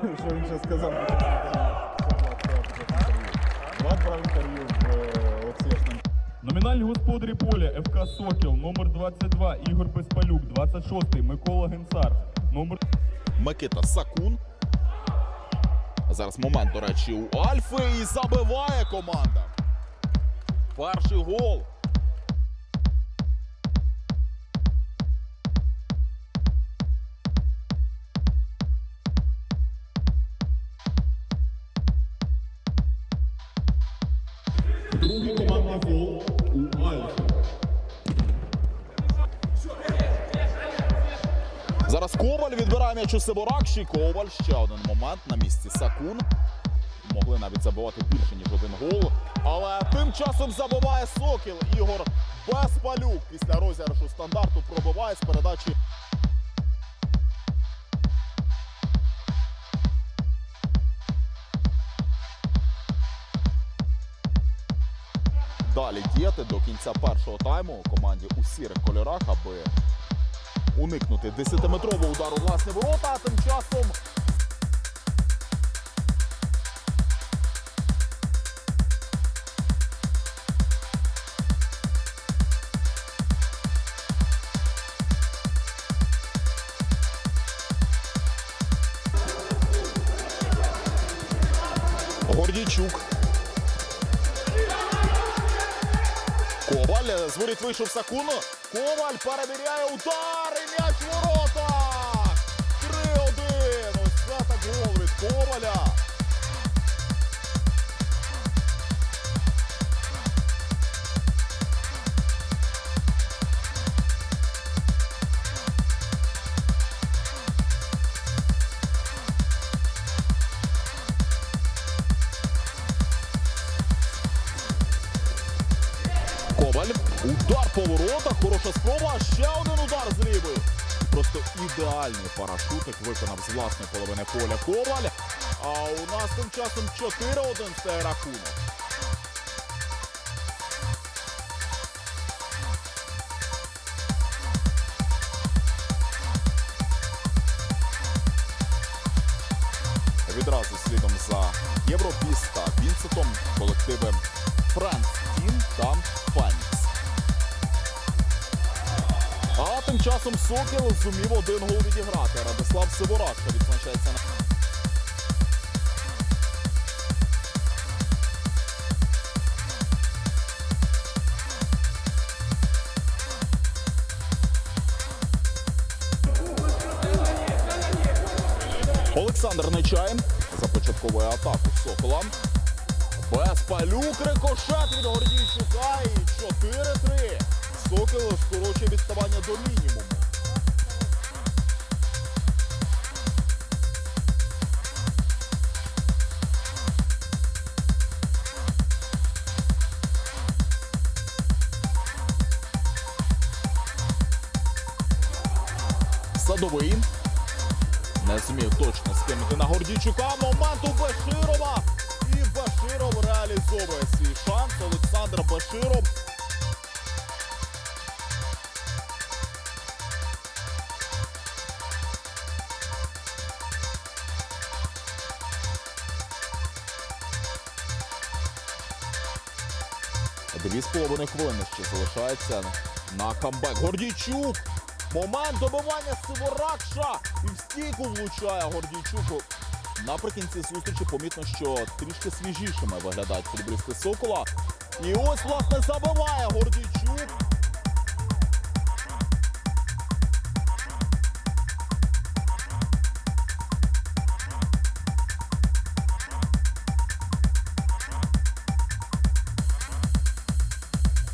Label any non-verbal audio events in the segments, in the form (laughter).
Що, він ще сказав? Влад брав інтерв'ю в е, Номінальні господарі поля ФК Сокіл, номер 22, Ігор Безпалюк, 26, Микола Генцар, номер Микита Сакун. Зараз момент, до речі, у Альфи і забиває команда. Перший гол. Другий командний гол у Альфи. Зараз Коваль відбирає м'яч у Сиборакші. Коваль ще один момент на місці Сакун. Могли навіть забивати більше, ніж один гол. Але тим часом забиває Сокіл. Ігор Безпалюк після розіграшу стандарту пробиває з передачі. Далі діяти до кінця першого тайму команді у сірих кольорах, аби уникнути 10-метрового удару власне ворота, тим часом Гордійчук. Коваль з воріт вийшов Сакуно. Коваль перевіряє удар і м'яч ворота. 3-1. Ось це так гол Коваля. Коваль. Удар по воротах. Хороша спроба. Ще один удар з лівої. Просто ідеальний парашутик виконав з власної половини поля Коваль. А у нас тим часом 4-1 стає рахунок. Відразу слідом за Євробіс та Вінсетом колективи Франц Тім та А тим часом Сокіл зумів один гол відіграти. Радислав Сиворашко відзначається на. Олександр Нечаєн започатковує атаку Сокола. Безпалюк рикошет від Гордійчука і 4-3. Сокіл скорочує відставання до мінімуму. Садовий. Не зміг точно скинути на Гордійчука. Момент у Беширова. І Баширов реалізовує свій шанс. Олександр Баширов. Дві з половиною хвилини ще залишається на камбек. Гордійчук. Момент добивання Сиворакша. І в стійку влучає Гордійчук. Наприкінці зустрічі помітно, що трішки свіжішими виглядають футболісти Сокола. І ось, власне, забиває Гордійчук.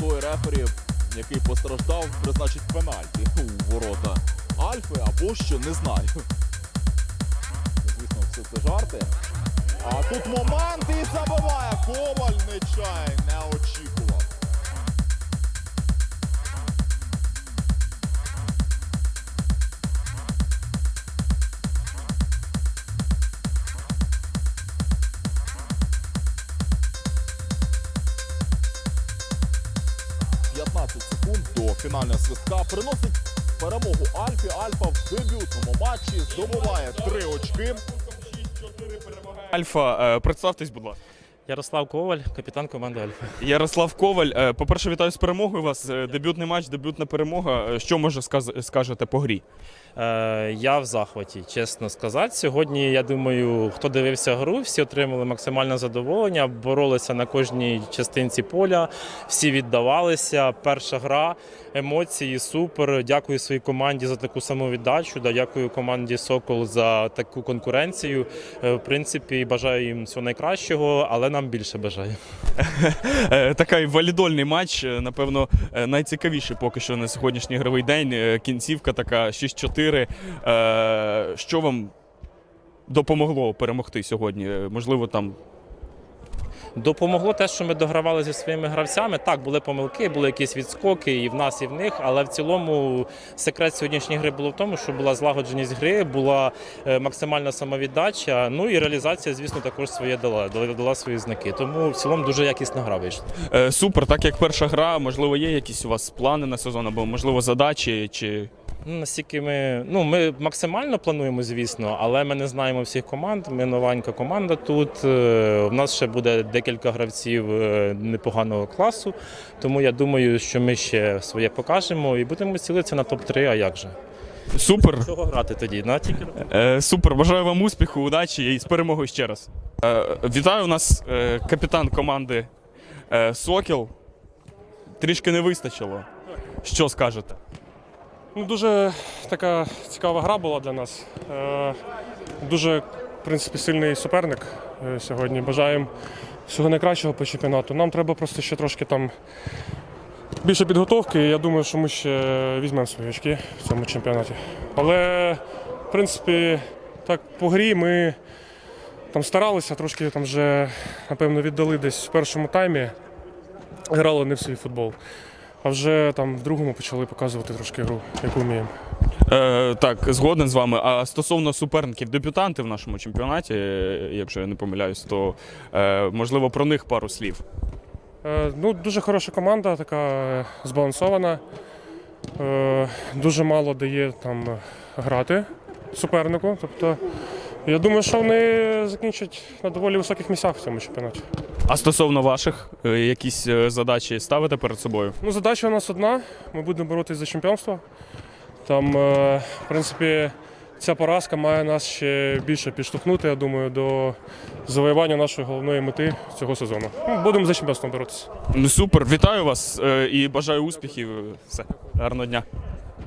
Той рефері, який постраждав, призначить пенальті у ворота Альфи або що, не знаю. Звісно, все це жарти. А тут момент і забиває. Коваль Нечай не очікував. – 15 секунд до фінального свистка приносить перемогу Альфі. Альфа в дебютному матчі здобуває три очки. Альфа, е, представтесь, будь ласка. Ярослав Коваль, капітан команди Альфа. Ярослав Коваль. е, По-перше, вітаю з перемогою вас. Е, Дебютний матч, дебютна перемога. Що може скажете по грі? Е, я в захваті, чесно сказати. Сьогодні, я думаю, хто дивився гру, всі отримали максимальне задоволення, боролися на кожній частинці поля, всі віддавалися. Перша гра, емоції, супер. Дякую своїй команді за таку самовіддачу. Да, дякую команді Сокол за таку конкуренцію. Е, в принципі, бажаю їм всього найкращого, але нам більше бажаю. (laughs) Е, Такий валідольний матч, напевно, найцікавіший поки що на сьогоднішній ігровий день. Кінцівка така 6-4. Е, Що вам допомогло перемогти сьогодні? Е, Можливо, там Допомогло те, що ми догравали зі своїми гравцями. Так, були помилки, були якісь відскоки і в нас, і в них. Але в цілому секрет сьогоднішньої гри було в тому, що була злагодженість гри, була е, максимальна самовіддача. Ну і реалізація, звісно, також своє дала, дала свої знаки. Тому в цілому дуже якісна гра вийшла. е, супер, так як перша гра, можливо, є якісь у вас плани на сезон, або можливо задачі чи. Настільки ми, ну, ми максимально плануємо, звісно, але ми не знаємо всіх команд. Ми новенька команда тут. Е, У нас ще буде декілька гравців е, непоганого класу. Тому я думаю, що ми ще своє покажемо і будемо цілитися на топ-3, а як же? Супер. Чого грати тоді? На тільки Е, супер, бажаю вам успіху, удачі і з перемогою ще раз. Е, вітаю у нас е, капітан команди е, Сокіл. Трішки не вистачило. Що скажете? Ну, дуже така цікава гра була для нас. Е, дуже, в принципі, сильний суперник е, сьогодні. Бажаємо всього найкращого по чемпіонату. Нам треба просто ще трошки там більше підготовки. Я думаю, що ми ще візьмемо свої очки в цьому чемпіонаті. Але, в принципі, так по грі ми там старалися, трошки там вже, напевно, віддали десь в першому таймі. Грали не в свій футбол. А вже там в другому почали показувати трошки гру, яку вміємо. Е, так, згоден з вами. А стосовно суперників, дебютанти в нашому чемпіонаті, якщо я не помиляюсь, то е, можливо про них пару слів. Е, ну, дуже хороша команда, така е, збалансована. Е, дуже мало дає там грати супернику. Тобто, я думаю, що вони закінчать на доволі високих місцях в цьому чемпіонаті. А стосовно ваших, е, якісь е, задачі ставите перед собою? Ну, задача у нас одна. Ми будемо боротися за чемпіонство. Там, е, в принципі, ця поразка має нас ще більше підштовхнути, я думаю, до завоювання нашої головної мети цього сезону. Ну, будемо за чемпіонство боротися. Ну супер, вітаю вас і бажаю успіхів. Все, гарного дня.